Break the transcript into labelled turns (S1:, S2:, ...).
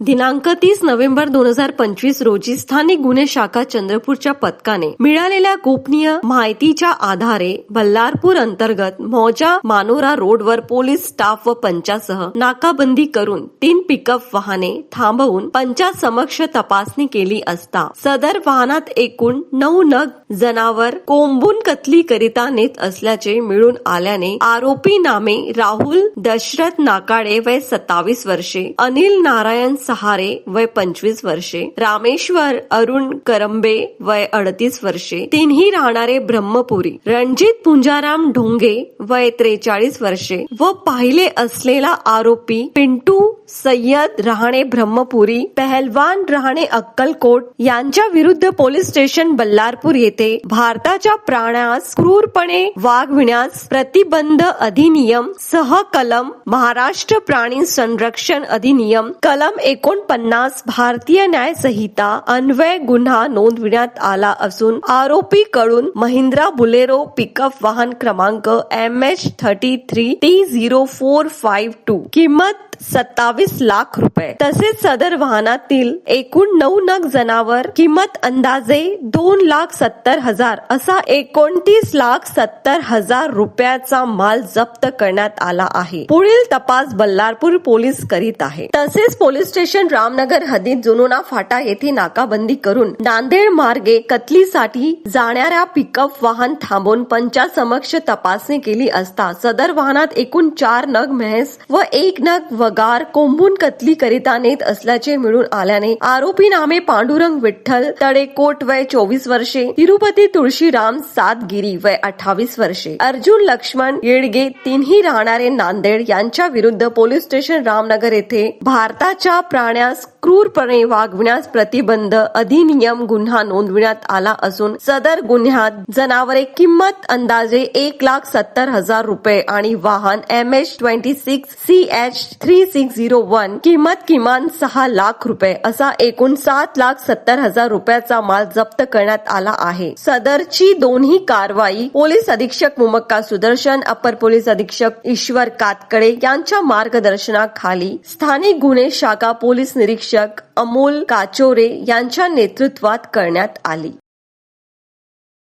S1: दिनांक तीस नोव्हेंबर दोन हजार पंचवीस रोजी स्थानिक गुन्हे शाखा चंद्रपूरच्या पथकाने मिळालेल्या गोपनीय माहितीच्या आधारे बल्लारपूर अंतर्गत मौजा मानोरा रोडवर पोलीस स्टाफ व पंचासह नाकाबंदी करून तीन पिकअप वाहने थांबवून पंचा समक्ष तपासणी केली असता सदर वाहनात एकूण नऊ नग जनावर कोंबून कतली करिता नेत असल्याचे मिळून आल्याने आरोपी नामे राहुल दशरथ नाकाडे वय सत्तावीस वर्षे अनिल नारायण सहारे वय पंचवीस वर्षे रामेश्वर अरुण करंबे वय अडतीस वर्षे तिन्ही राहणारे ब्रह्मपुरी रणजित पुंजाराम ढोंगे वय त्रेचाळीस वर्षे व पाहिले असलेला आरोपी पिंटू सय्यद राहणे ब्रह्मपुरी पहलवान राहणे अक्कलकोट यांच्या विरुद्ध पोलीस स्टेशन बल्लारपूर येथे भारताच्या प्राण्यास क्रूरपणे वागविण्यास प्रतिबंध अधिनियम सह कलम महाराष्ट्र प्राणी संरक्षण अधिनियम कलम एक एकोणपन्नास भारतीय न्याय संहिता अन्वय गुन्हा नोंदविण्यात आला असून आरोपीकडून महिंद्रा बुलेरो पिकअप वाहन क्रमांक M H thirty three T zero four five two. किंमत सत्तावीस लाख रुपये. तसेच सदर वाहनातील एकूण नऊ नग जनावर किंमत अंदाजे दोन लाख सत्तर हजार असा एकोणतीस लाख सत्तर हजार रुपयाचा माल जप्त करण्यात आला आहे. पुढील तपास बल्लारपूर पोलीस करीत आहे. तसेच पोलीस स्टेशन रामनगर हद्दीत जुनुना फाटा येथे नाकाबंदी करून नांदेड मार्गे कतलीसाठी जाणाऱ्या पिकअप वाहन थांबवून पंचासमक्ष तपासणी केली असता सदर वाहनात एकूण चार नग म्हैस व एक नग पगार कोंबून कतली करिता नेत असल्याचे मिळून आल्याने आरोपी नामे पांडुरंग विठ्ठल तडेकोट वय चोवीस वर्षे तिरुपती तुळशीराम सातगिरी वय अठ्ठावीस वर्षे. अर्जुन लक्ष्मण येडगे तिन्ही राहणारे नांदेड यांच्या विरुद्ध पोलीस स्टेशन रामनगर येथे भारताच्या प्राण्यास क्रूरपणे वागविण्यास प्रतिबंध अधिनियम गुन्हा नोंदविण्यात आला असून सदर गुन्ह्यात जनावरे किंमत अंदाजे एक लाख सत्तर हजार रुपये आणि वाहन M H twenty six C H three six zero one किंमत किमान सहा लाख रुपये असा एकूण सात लाख सत्तर हजार रुपयाचा माल जप्त करण्यात आला आहे. सदरची दोन्ही कारवाई पोलीस अधीक्षक मुमक्का सुदर्शन अपर पोलीस अधीक्षक ईश्वर कातकडे यांच्या मार्गदर्शनाखाली स्थानिक गुन्हे शाखा पोलीस निरीक्षक निरीक्षक अमोल काचोरे यांच्या नेतृत्वात करण्यात आली.